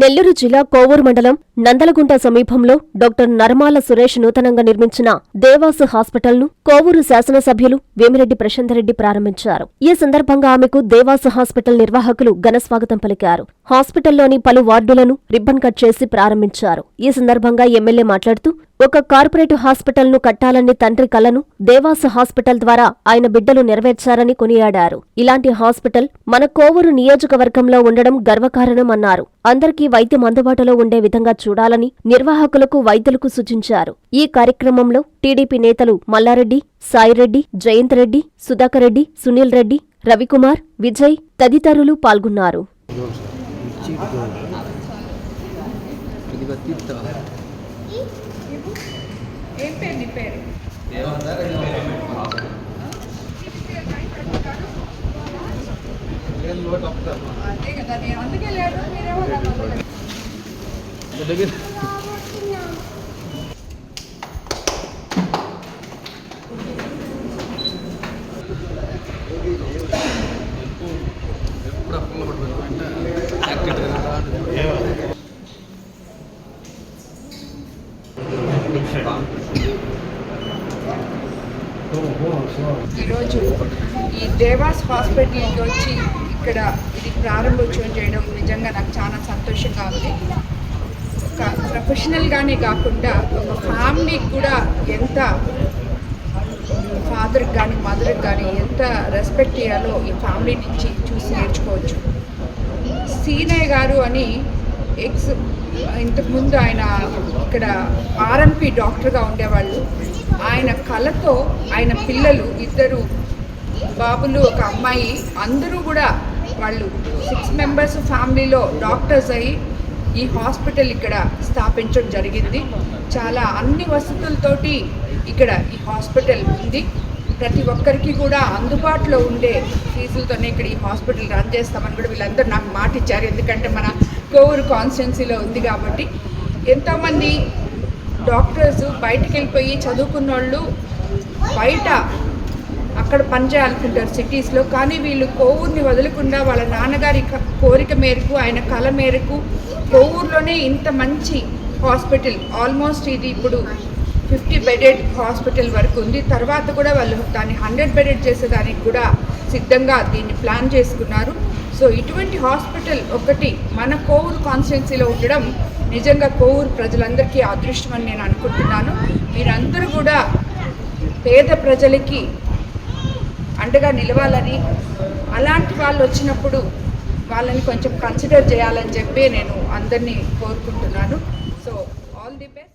నెల్లూరు జిల్లా కోవూరు మండలం నందలగుంట సమీపంలో డాక్టర్ నరమాల సురేష్ నూతనంగా నిర్మించిన దేవాసు హాస్పిటల్ను కోవూరు శాసనసభ్యులు వేమిరెడ్డి ప్రశాంతరెడ్డి ప్రారంభించారు. ఈ సందర్భంగా ఆమెకు దేవాసు హాస్పిటల్ నిర్వాహకులు ఘనస్వాగతం పలికారు. హాస్పిటల్లోని పలు వార్డులను రిబ్బన్ కట్ చేసి ప్రారంభించారు. ఈ సందర్భంగా ఎమ్మెల్యే మాట్లాడుతూ ఒక కార్పొరేట్ హాస్పిటల్ను కట్టాలని తండ్రి కలను దేవాసు హాస్పిటల్ ద్వారా ఆయన బిడ్డలు నెరవేర్చారని కొనియాడారు. ఇలాంటి హాస్పిటల్ మన కోవూరు నియోజకవర్గంలో ఉండడం గర్వకారణమన్నారు అందరికీ వైద్యం అందుబాటులో ఉండే విధంగా చూడాలని నిర్వాహకులకు వైద్యులకు సూచించారు. ఈ కార్యక్రమంలో టీడీపీ నేతలు మల్లారెడ్డి సాయిరెడ్డి జయంత్ రెడ్డి సుధాకర్ రెడ్డి సునీల్ రెడ్డి రవికుమార్ విజయ్ తదితరులు పాల్గొన్నారు. ఏం పేరు నీ పేరు? అదే కదా నేను అందుకే లేదు మీరేమో దగ్గర ఈరోజు ఈ దేవాస్ హాస్పిటల్కి వచ్చి ఇక్కడ ఇది ప్రారంభోత్సవం చేయడం నిజంగా నాకు చాలా సంతోషంగా ఉంది. ఒక ప్రొఫెషనల్గానే కాకుండా ఒక ఫ్యామిలీకి కూడా ఎంత ఫాదర్కి కానీ మదర్కి కానీ ఎంత రెస్పెక్ట్ ఇవ్వాలో ఈ ఫ్యామిలీ నుంచి చూసి నేర్చుకోవచ్చు. సీనయ్య గారు అని ఎక్స్ ఇంతకుముందు ఆయన ఇక్కడ ఆర్ఎంపీ డాక్టర్గా ఉండేవాళ్ళు. ఆయన కళతో ఆయన పిల్లలు ఇద్దరు బాబులు ఒక అమ్మాయి అందరూ కూడా వాళ్ళు సిక్స్ మెంబర్స్ ఫ్యామిలీలో డాక్టర్స్ అయ్యి ఈ హాస్పిటల్ ఇక్కడ స్థాపించడం జరిగింది. చాలా అన్ని వసతులతోటి ఇక్కడ ఈ హాస్పిటల్ ఉంది. ప్రతి ఒక్కరికి కూడా అందుబాటులో ఉండే ఫీజులతోనే ఇక్కడ ఈ హాస్పిటల్ రన్ చేస్తామని కూడా వీళ్ళందరూ నాకు మాట ఇచ్చారు. ఎందుకంటే మన కోవూరు కాన్స్టిట్యున్సీలో ఉంది కాబట్టి. ఎంతోమంది డాక్టర్స్ బయటికి వెళ్ళిపోయి చదువుకున్న వాళ్ళు బయట అక్కడ పనిచేయాలనుకుంటారు సిటీస్లో. కానీ వీళ్ళు కోవూరుని వదలకుండా వాళ్ళ నాన్నగారి క- కోరిక మేరకు ఆయన కళ మేరకు కోవూరులోనే ఇంత మంచి హాస్పిటల్ ఆల్మోస్ట్ ఇది ఇప్పుడు ఫిఫ్టీ బెడెడ్ హాస్పిటల్ వరకు ఉంది. తర్వాత కూడా వాళ్ళు దాన్ని హండ్రెడ్ బెడెడ్ చేసేదానికి కూడా సిద్ధంగా దీన్ని ప్లాన్ చేసుకున్నారు. సో ఇటువంటి హాస్పిటల్ ఒకటి మన కోవూరు కాన్స్టిట్యున్సీలో ఉండడం నిజంగా కోవూరు ప్రజలందరికీ అదృష్టం అని నేను అనుకుంటున్నాను. మీరందరూ కూడా పేద ప్రజలకి అండగా నిలవాలని అలాంటి వాళ్ళు వచ్చినప్పుడు వాళ్ళని కొంచెం కన్సిడర్ చేయాలని చెప్పి నేను అందరినీ కోరుకుంటున్నాను. So all the best